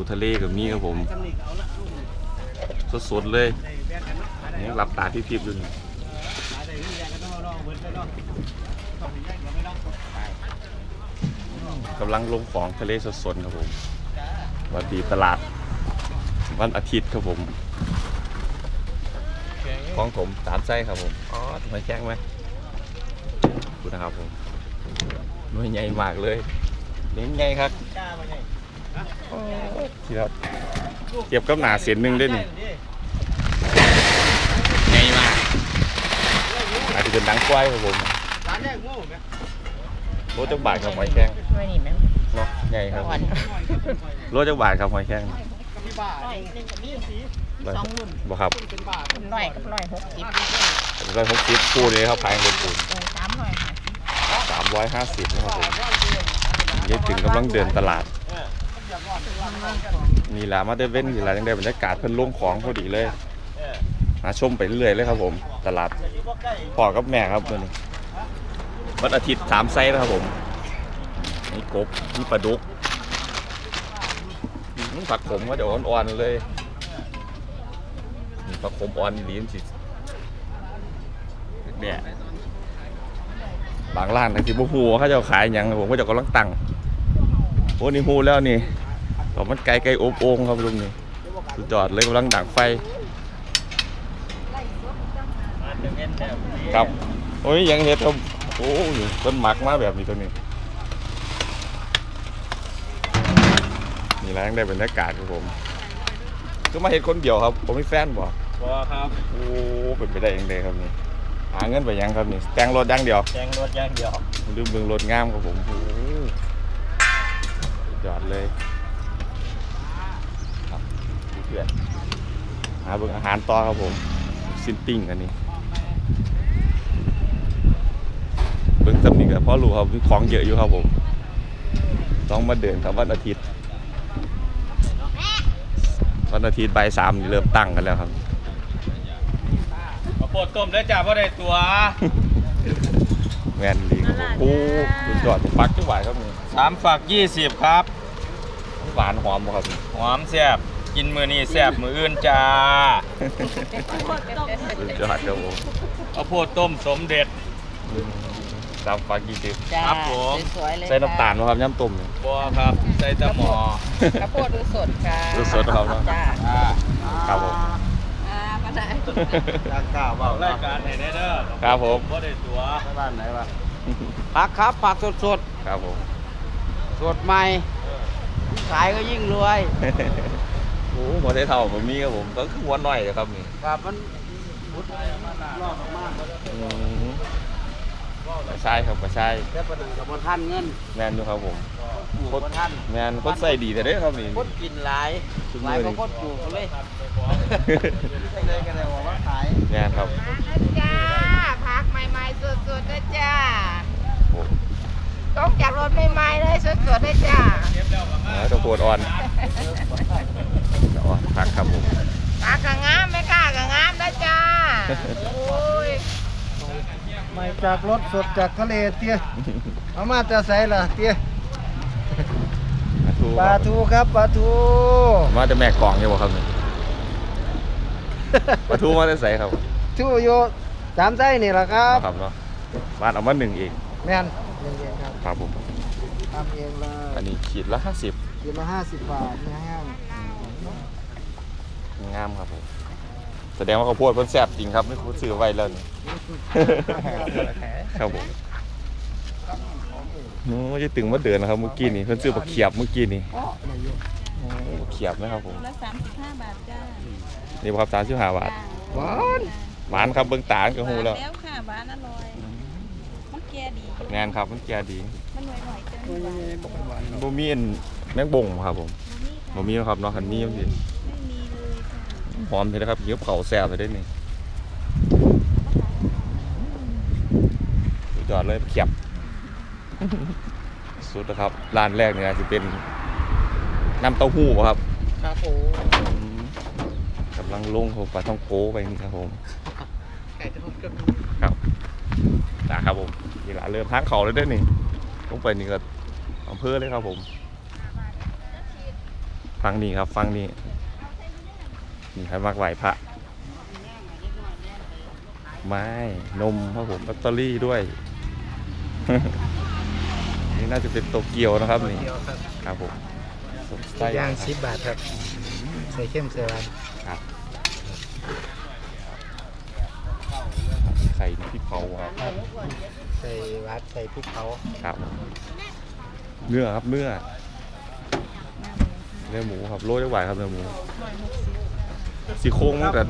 ปูทะเลกับมีครับผม สดๆเลยนี่รับตาพี่พิบอยู่นี่กำลังลงของทะเลสดๆครับผมวัสดีตลาด วันอาทิตย์ครับผมของผมสามไส้ครับผมอ๋อทำไมแจ้งไหมดูนะครับผมหน่วยใหญ่มากเลยเลี้ยงใหญ่ครับ ที่เราเทียบกับหนาเสียนหนึ่งได้นี่ใหญ่มากอาจจะเป็นดังควายครับผมโลจักบาทครับหอยแครงไม่นี่แม่งเนาะใหญ่ครับอ่อนโลจักบาทครับหอยแครงร้อยหนึ่งกับนี่สองรุ่นบอกครับรุ่นร้อยกับร้อยหกสิบร้อยหกสิบปูนี่เขาขายเป็นปูนเออสามร้อยห้าสิบสามร้อยห้าสิบนะครับผมนี่ถึงกำลังเดินตลาด นี่แหละมาได้เว้นนี่แหละยังได้บรรยากาศเพิ่นลงของพอดีเลยมาชมไปเรื่อยเลยครับผม ตลาดพ่อกับแม่ครับวันนี้วันอาทิตย์สามไซส์นะครับผมนี่กบนี่ปลาดุกอื้อผักขมก็จะอ่อนๆเลยนี่ผักขมอ่อนดีจริงเนี่ยบางร้านที่บ่ฮู้ว่าเขาจะขายหยังผมก็จะกำลังตั้งโอ้นี่ฮูแล้วนี่ ก็มันไก่ไก่อบโอ่งครับลุงนี่สุดยอดเลยกำลังดังไฟครับโอ้ยยังเห็ดครับโอ้ยต้นหมักมาแบบนี้ตัวนี้นี่แหละยังได้บรรยากาศครับผมก็มาเห็ดคนเดียวครับ ผมมีแฟนบ่บ่ครับโอ้เป็นไปได้เองเลยครับนี่หาเงินไปยังครับนี่แต่งรถอย่างเดียวแจงรถอย่างเดียวลืมเบิ่งรถงามครับผมโอ้โหสุดยอดเลย ครับเพื่อนหาเบิ่งอาหารต่อครับผมซินปิ้งอันนี้เบิ่งสำนีกับพ่อรู้ครับมีของเยอะอยู่ครับผม ต้องมาเดินครับวันอาทิตย์ วันอาทิตย์บ่ายสามนี่เริ่มตั้งกันแล้วครับข้าวโพดต้มได้จ้าบ่ได้ตัวแมนลีครับผมโอ้สุดยอดปักจังหวายครับนี่สามฝักยี่สิบครับ หวานหอมบ่ครับหอมแซ่บ กินมือนี้แซ่บมืออื่นจ้าสุดยอดครับผมข้าวโพดต้มสมเด็จสามฟักยี่สิบจ้าครับผมสวยๆเลยใส่น้ำตาลบ่ครับย่ำต้มนี่บัวครับใส่แตะหมอข้าวโพดดูสดค่ะดูสดครับเนอะจ้าอ่าครับผมอ่ามาได้กล้าเว้ารายการให้ได้เด้อครับผมบ่ได้ตัวบ้านไหนวะผักครับผักสดสดครับผมสดใหม่ขายก็ยิ่งรวยโอ้หัวไชเท่าผมมีครับผมก็คือหัวหน่อยเลยครับนี่กับมันบุดรอบมากอืมกระชายครับกระชายๆแต่ประเด็นกับท่านเงินแมนอยู่ครับผมปลูกบ่ท่านแมนคนใส่ดีแต่เด้อครับนี่คนกินหลายทุกหมื้ลายอนี่ก็คนปลูกเขาเลยไม่เลยกันเลยว่าว่าขายแมนครับจ้าพักใหม่ๆสดๆนะจ้าโอ้ต้องจากรถใหม่ๆเลยสดๆนะจ้าแล้วตะโพดอ่อน อ่อนผักครับผมปากกะงามไม่กล้ากะงามนะจ้าโอ้ยไม่จากรถสดจากทะเลเตี้ยเอามาจะใส่ล่ะเตี้ยปลาทูปลาทูครับปลาทูมาจะแม่กล่องใช่ป่ะครับนี่ปลาทูมาจะใส่ครับทูโยสามไส้นี่แหละครับครับเนาะบ้านเอามาหนึ่งเองแม่นเย็นๆครับครับผมทำเองเลอัยนนี้ขีดละห้าสิบกินละห้าสิบบาทเนื้อแห้งงามครับผมแสดงว่าข้าวโพดเพิ่นแซ่บจริงครับนี่คุณซื้อไว้แล้วนี่ ครับผมโอ้ยตึงมาเดินนะครับเมื่อกี้นี่เพิ่นซื้อบักเขียบเมื่อกี้นี่โอ้บักเขียบนะครับผมละสามสิบห้าบาทจ้านี่บ่ครับสามสิบห้าบาทหวานหวานครับเบิ่งตาก็ฮู้แล้วแล้วค่ะหวานอร่อยมันแก่ดีงานครับมันแก่ดีมันหน่อยหน่อยๆจังบ่มีอันแมงบ่งบ่ครับผมบ่มีครับเนาะคันมีมันสิไม่มีเลยค่ะ หอมเลยนะครับเหี่ยวเผาแซ่บเลยได้นี่สุดยอดเลยเขียบ สุดนะครับร้านแรกเนี่ยจะเป็นน้ำเต้าหู้บ่ครับครับผมอืมกำลังลงของปลาท่องโกไปนี่ครับผมไก่ทอดก็มีครับนะครับผมนี่ละเริ่มทางเขาเลยเด้อนี่ลงไปนี่ก็อำเภอเลยครับผม ฟังนี่ครับ ฟังนี่ นี่ครับมักไหวพระไม้นมครับผมลอตเตอรี่ด้วย นี่น่าจะเป็นโตเกียวนะครับนี่เดียวครับครับผมสมไส้ย่างสิบบาทครับ ใส่เข้มใส่หวานครับไข่พริกเผาครับใส่หวานใส่พริกเผาครับ เนื้อครับเนื้อเนื้อหมูครับโรยด้วยหวานครับเนื้อหมู ซี่โครงมันกับ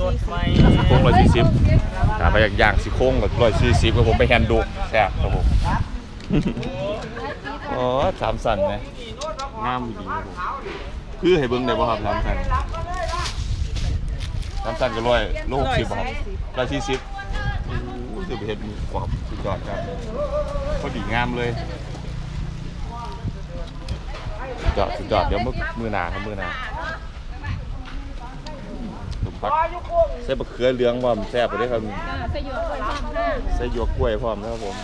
สดใหม่ซี่โครงร้อยสี่สิบถ้าไปอยากย่างซี่โครงกับร้อยสี่สิบก็ผมไปแฮนดูแซ่บครับผมอ๋อสามสันไหมงามดีครับผมคือให้เบิ้งได้ป่ะครับสามสันสามสันก็ร้อยโลหกสิบครับร้อยสี่สิบโอ้โหจะไปเห็ดหมูกรอบสุดยอดครับพอดีงามเลยสุดยอดสุดยอดเดี๋ยวมือมือหนาครับมือหนา สมพักใส่บะเขือเหลืองพร้อมแซ่บไปด้วยครับใส่หยวกไว้พร้อมค่ะใส่หยวกกล้วยพร้อมนะครับผม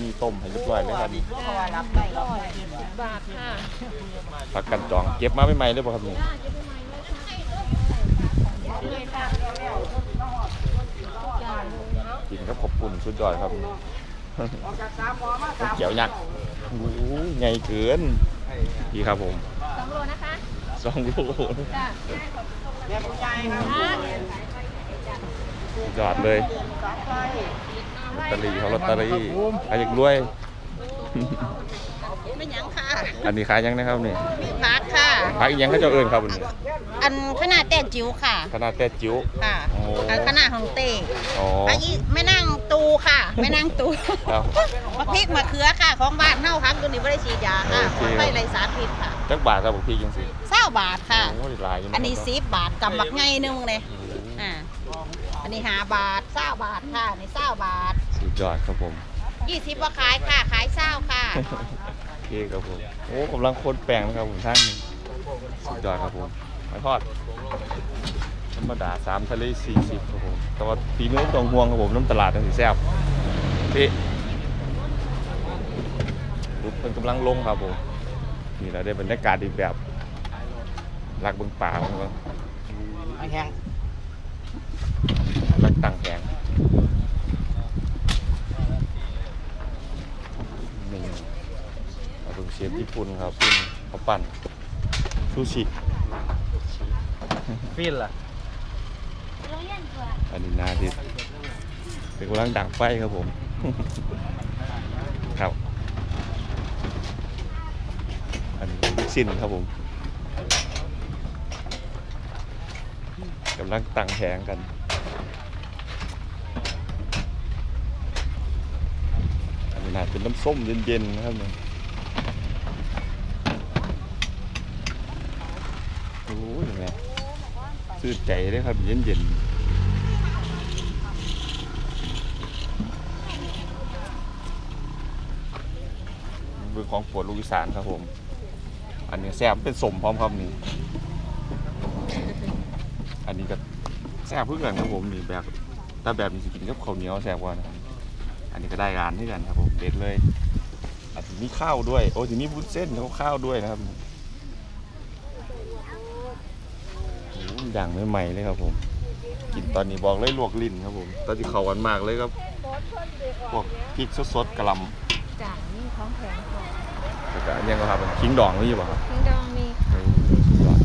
มีต้มให้เรียบร้อยเลยครับบาทค่ะผักกันจองเก็บมาใหม่ๆเลยป่ะครับนี่เลยค่ะจ้ากินครับขอบคุณสุดยอดครับเกี่ยวยักษ์โอ้โหใหญ่เกินดีครับผมสองโลนะคะ สองโลจ้าสุดยอดเลยลอตเตอรี่เขาลอตเตอรี่ใครอยากรวย ไม่หยังค่ะอันนี้ขายยังนะครับนี่มีพักค่ะ ขายอีกยังเขาเจ้าเอิญครับอันนี้อันขนาดแต่จิ๋วค่ะขนาดแต่จิ๋วค่ะโอ้อันขนาดของเต้อ๋ออันนี้แม่นั่งตูค่ะแม่นั่งตูครับ มะพริกมะเขือค่ะ ของบ้านเน่าพักตัวนี้ไม่ได้ฉีดยาค่ะโอเค ไม่ไรสารพิษค่ะ จักบาทครับผมพี่ยังสิเศร้าบาทค่ะ โอ้ยหลายอยู่ะอันนี้ครับสิบบาทกำบักไงนึงเลยอ่าอันนี้หาบาทเศร้าบาทค่ะในเศร้าบาทสุดยอดครับผม ยี่สิบว่าขายค่ะ ขายเศร้าค่ะ โอเคครับผม โอ้กำลังโคนแปลงนะครับผมท่านนี่สุดยอดครับผมไม่ทอด ธรรมดาสามทะเลสี่สิบครับผม แต่ว่าปีนู้นตรงห่วงครับผมน้ำตลาดตั้งสีแซ่บพี่ปุ๊บเป็นกำลังลงครับผม นี่เราได้บรรยากาศอีกแบบรักเบิงป่าของเราแห้งรักตังแพงนี่เราดูเชฟญี่ปุ่นครับซึ่งเขาปั่นซูชิฟินล่ะอันนี้นาที่เป็นกำลังดังไฟครับผม ครับ อันนี้ลูก สิ้นครับผมกำลังตั้งแผงกัน อันนี้น่าเป็นน้ำส้มเย็นๆนะครับเนี่ยโอ้ยยังไงซื่อใจเลยครับเย็นๆมือของปวดลูกอีสานครับผม อันนี้แซ่บเป็นสมพร้อมครับนี่อันนี้ก็แซ่บเพื่อกันครับผมนี่แบบถ้าแบบนี้สิกินกับข้าวเหนียวแซ่บกว่านะอันนี้ก็ได้ร้านที่กันครับผมเด็ดเลยอาจจะมีข้าวด้วย โอ้จะมีวุ้นเส้นแล้วข้าวด้วยนะครับอยดังใหม่ๆเลยครับผม กินตอนนี้บอกเลยลวกลิ้นครับผมตอนที่เขากันมากเลยครับพวกพริกสดๆกระลำจ้านี่ของแข็ง แล้วก็อันนี้ก็ครับคิงดองนี่อยู่ป่ะครับทิ้งดองมีเออสุดอด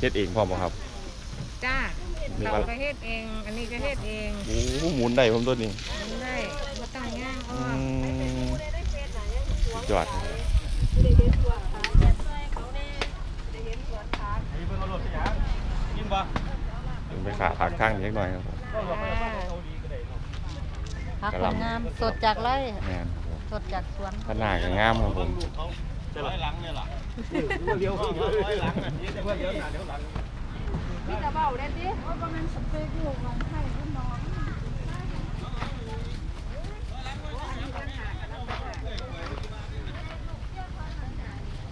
เฮ็ดเองพร้อมป่ะครับจ้ามีเราว่าก็เฮ็ดเอง อันนี้ก็เฮ็ดเองโอ้โหหมุนได้ผมตัวนี้มันได้มาตั้งย่างอ้อือมยอดครับกินไปขาผักข้างนี้เล็กหน่อยครับผม ผักกะหล่ำงามสดจากไร่แม่นครับผมสดจากสวนขนาดก็งามครับผมจะร้อยหลังเนี่ยล่ะเลี้ยวร้อยหลังแบบนี้เดี๋ยวเดี๋ยวหน้าเดี๋ยวหลัง พี่จะเบาได้ดิว่าประมาณสเปกลูกน้องไข่รุ่นน้อง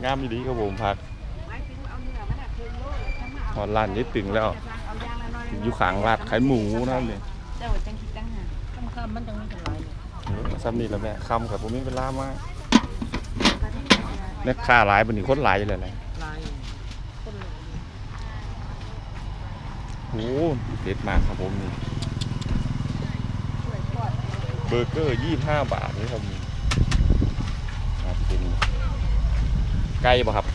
งามดีครับผมผักหอดร้านยี่ตึงแล้วอยู่ขางลาดขายหมูนะครับเนี่ย เจ้าจังคิดจังหาคำคำมันจังมีกันหลายเลยซ้ำนี่แล้วแม่คำกับผมมีเวลามากเนี่ยค่าหลายบันนี้คนหลายอยู่เลยแหละโอ้โหเด็ดมากครับผมนี่เบอร์เกอร์ยี่ห้าบาทนี่ครับนี่ครับเป็นไก่ป่ะครับ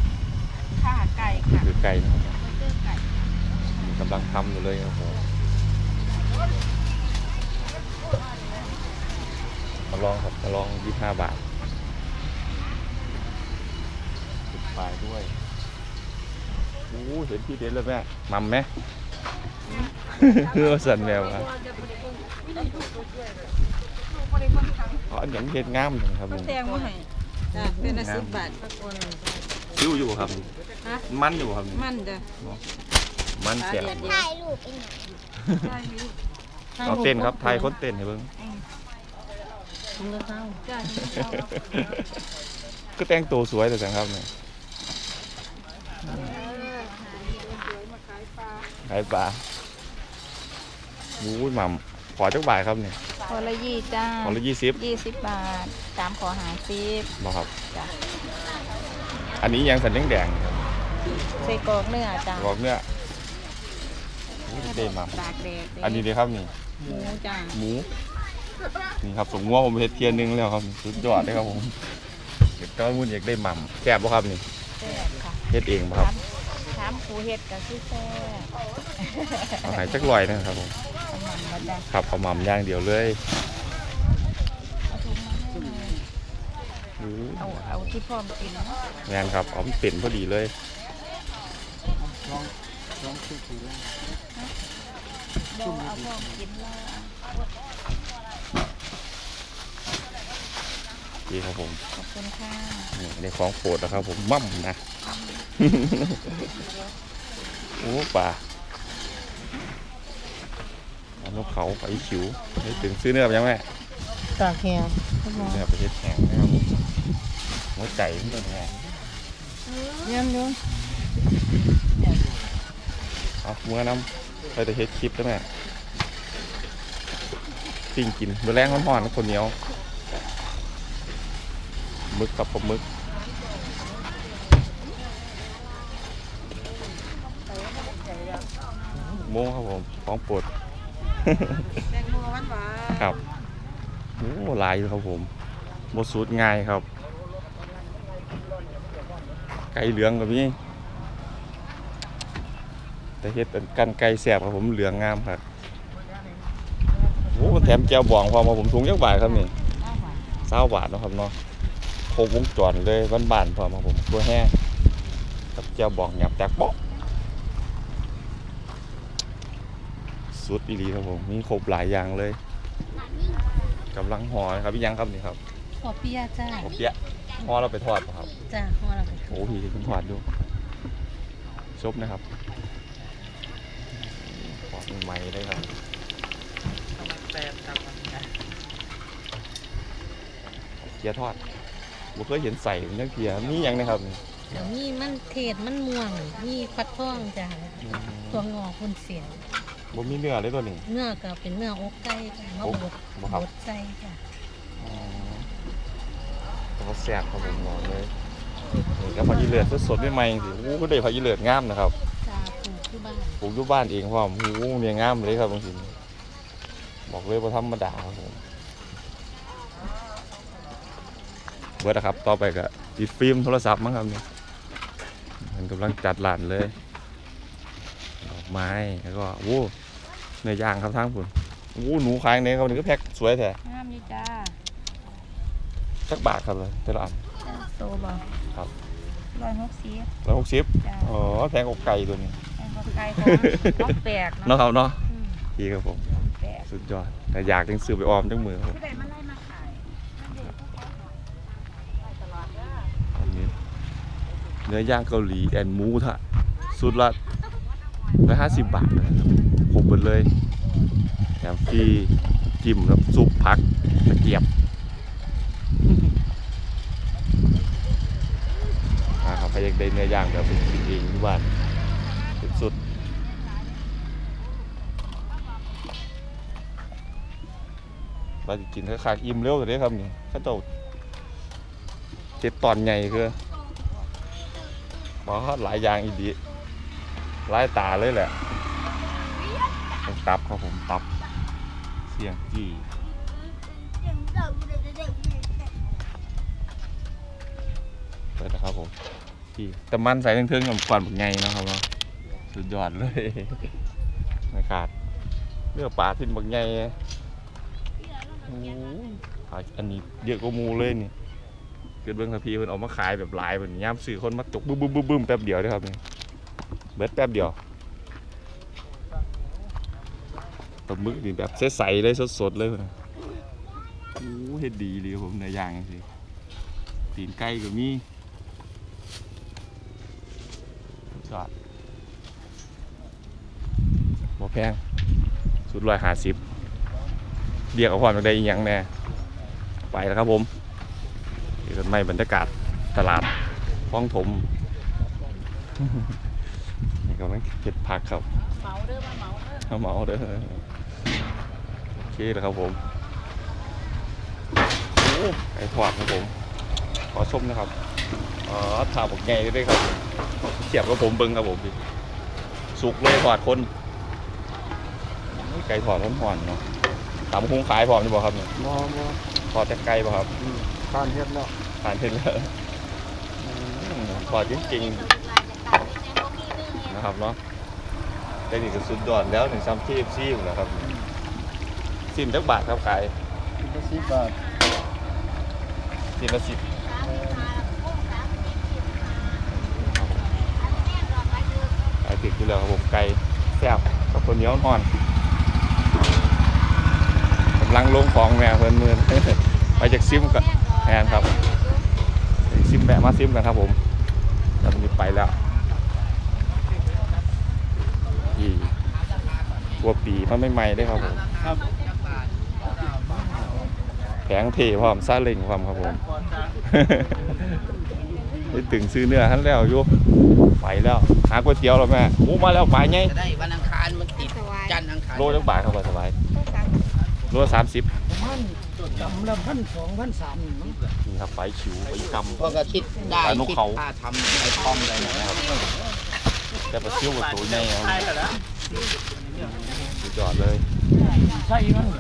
ค่ะไก่ค่ะคือไก่นะครับเบอร์เกอร์ไก่กำลังทำอยู่เลยครับผม มาลองครับมาลองยี่ห้าบาทติดปลายด้วยโอ้เห็นที่เด็ดเลยแม่มัมไหมเพื่อสันแมวครับเพราะอันอย่างเห็ดงามจังครับผมแตงมาให้จ้ะเป็นละสิบบาทสักคนซิ้วอยู่บ่ครับฮะมันอยู่บ่ครับ มันจ้ะมันแซ่บเดียวถ่ายรูปเองเอาเต้นครับไทยคนเต้นให้เบิ่ง มึงก็เข้าจ้ะก็แต่งตัวสวยแต่จังครับเนี่ยขายปลาโอ้ยหม่ำขอจักบาทครับเนี่ยพอละยี่จ้าขอละยี่สิบยี่สิบบาทสามขอหาสิบบ่ครับจ้ะอันนี้ยังสันแดงๆครับใส่กรอกเนื้อจ้ะบอกเนื้อโอ้ยเด่นมากตากแดดอันนี้เลยครับนี่ หมูจ้ะหมู นี่ครับสมงัวผมเฮ็ดเทียนหนึงแล้วครับสุดยอดเลยครับผมเด็กต้อนมุ่นอยากได้หม่ำแซ่บบ่ครับนี่แซ่บค่ะเฮ็ดเองบ่ครับถามถามครูเฮ็ดกับที่แซ่บเอาใหายจักลอยนะครับผมประมาณนั้นจ้ะครับเอาหม่ำอย่างเดียวเลยเอาถุงมาให้หน่อยอู้เอาเอาที่พร้อมกินเนาะแม่นครับเอามันเป็นพอดีเลยเดี๋ยวเอาพร้อมกินแล้ว ดีครับผมขอบคุณค่ะนี่ในของโปรดนะครับผมมั่มนะโอ้ป่าเอานกเขาไปขิวให้ถึงซื้อเนื้อไปยังแม่ตากแห้งเนื้อไปเฮ็ดแข็งนะครับผมหัวใจมันเป็นไงย้ำย้เอาเมื่อน้ำไปแต่เฮ็ดคลิปได้ไหมปิ้งกินเมื่อแรงร้อนๆคนเหนียวห มึกกับปลาหมึกโมงครับผมของโปรดแตงโมหวานหวานครับโอ้หลายอยู่ครับผมบสูตรง่ายครับ ไก่เหลืองกับนี้แต่เฮ็ดเป็นกันไก่แสบครับผมเหลืองงามครับโอ้แถมแก้วบองพอมาผมถุงยักบาทครับนี่เศร้าบาทเนาะครับเนาะ โคกวงจรเลยบ้านๆพอมาผมตัวแห้งกับแก้วบองหยับจากเป๊อกสุดอีหลีครับผมมีครบหลายอย่างเลยกำลังห่อนะครับพี่ยังครับนี่ครับขอเปียจ้าโอเปี๊ยะห่อเราไปทอดป่ะครับจ้าห่อเราไปโอ้พี่คุณถอดดูซบนะครับถอดใหม่ๆเลยครับเกียร์ทอด ผมเคยเห็นใส่เป็นจังเกียร์นี่ยังนะครับนี่เดี๋ยวนี้มันเทศมันม่วง มีฟักทองจ้ะตัวงอกคุณเสียงผมมีเนื้อเลยตัวนี้ เนื้อก็เป็นเนื้ออกไก่จ้ะมาโอ้บดบ่ครับ บดใส่จ้ะอ๋อเขาแซ่บครับผมบอกเลยนี่ก็ผักยีเลือดสดๆใหม่ๆสิโอ้ก็ได้ผักยีเลือดงามนะครับ จ้าปลูกที่บ้านปลูกอยู่บ้านเองพร้อมโอ้โหเนี่ยงามเลยครับบางทีบอกเลยว่าธรรมดาครับผม เบิร์ดนะครับ ต่อไปก็ติดฟิล์มโทรศัพท์มั้งครับเนี่ยมันกำลังจัดหลานเลยดอกไม้แล้วก็โอ้เนื้อย่างครับทั้งคุณโอ้หนูค้างเนี่ยเขานี่ก็แพ็คสวยแท้งามอยู่จ้าสักบาทครับเลยแต่ละอันโตบ่ครับร้อยหกสิบร้อยหกสิบจ้าอ๋อแพงกว่าไก่ตัวนี้แตงไก่ของของแปลกเนาะเนาะครับเนาะอืมดีครับผมแปลกสุดยอดแต่อยากจังซื้อไปออมจังมือครับผม ผู้ใดมาไล่มาขาย อันนี้ เนื้อย่างเกาหลีแอนมูทะสุดละร้อยห้าสิบบาทนะครับครบหมดเลยแถมฟรีจิ้มน้ำซุปผักตะเกียบมาครับใครอยากได้เนื้อย่างเดี๋ยวไปกินเองที่บ้านสุดๆเราจะกินคักอิ่มเร็วเลยครับนี่ข้าเจ้าเจ็ดตอนใหญ่คือ บอกหลายอย่างอีดีหลายตาเลยแหละตับครับผมตับ เสียงจี้เปิดนะครับผมจี้แต่มันใส่เทิงๆกับก่อนแบบไงนะครับเนาะสุดยอดเลยไม่ขาดเนื้อปลาทิ้นบักไงอ้อันนี้เยอะกว่ามูเลยนี่ เกิดเบื้องทัพีเพิ่นเอามาขายแบบหลายแบบย่ามสื่อคนมาตกบึ้มบึ้มบึ้มบึ้มแป๊บเดียวเด้ครับนี่เบิดแป๊บเดียวปลาหมึกนี่แบบใสๆเลยสดๆเลยพุ่นน่ะโอ้เฮ็ดดีเลยผมเนือย่างจังซี่ตีนไก่ก็มีสดยอดบ่แพงสุดร้อยห้าสิบเรียกเอาความได้อีกอย่างแน่ไปแล้วครับผม นไม่บรรยากาศตลาดคลองถม นี่ก็ไม่เก็บผักครับเมาเด้อมาเมาเด้อเอาเหมาเด้อโอเคแล้วครับผมโอ้ไก่ทอดครับผม ขอชมนะครับอ๋อถาบอกไงด้วยครับเทียบกับผมเบิ้งครับผมพี่สุกเลยทอดคนนี่ไก่ทอดร้อนๆเนาะตามคุ้งขายพร้อมนี่บ่ครับเนี่ยมอมอทอดจากไก่บ่ครับทานเฮ็ดแล้ว ทานเห็นแล้วอืมทอดจริงๆนะครับเนาะได้นี่ก็สุดยอดแล้วหนึ่งซ้ำที่ซีมนะครับซิมจักบาทครับขายกินละสิบบาททีละสิบไอติดอยู่แล้วครับผมไก่แซ่บกับคนเหนียวอ่อนกำลังลงของแม่เพิ่นมือนไปจากซิมกับแทนครับไป ซิมแบะมาซิมกันครับผมแล้วมันไปแล้วอีตัวปีมันไม่ใหม่ได้ครับผมครับแผงเทพร้อมซาเล็งพร้อมครับผมได้ตึงซื้อเนื้อทันแล้วอยู่ไปแล้ว หาก๋วยเตี๋ยวแล้วแม่หมูมาแล้วปลาไงจะได้วันอังคารมันติดจันทร์อังคารโลจักบาทครับว่าสบายโลสามสิบพันจำละพันสองพันสาม นี่มั้งนี่ครับไปชิวไปกพวกก็คิดได้ปลานกคิดเขา ค่าทำไอ้ทองเลยนะครับำแต่ปลาซิวกับตัวใหญ่ครับสุดยอดเลย ใช่มัน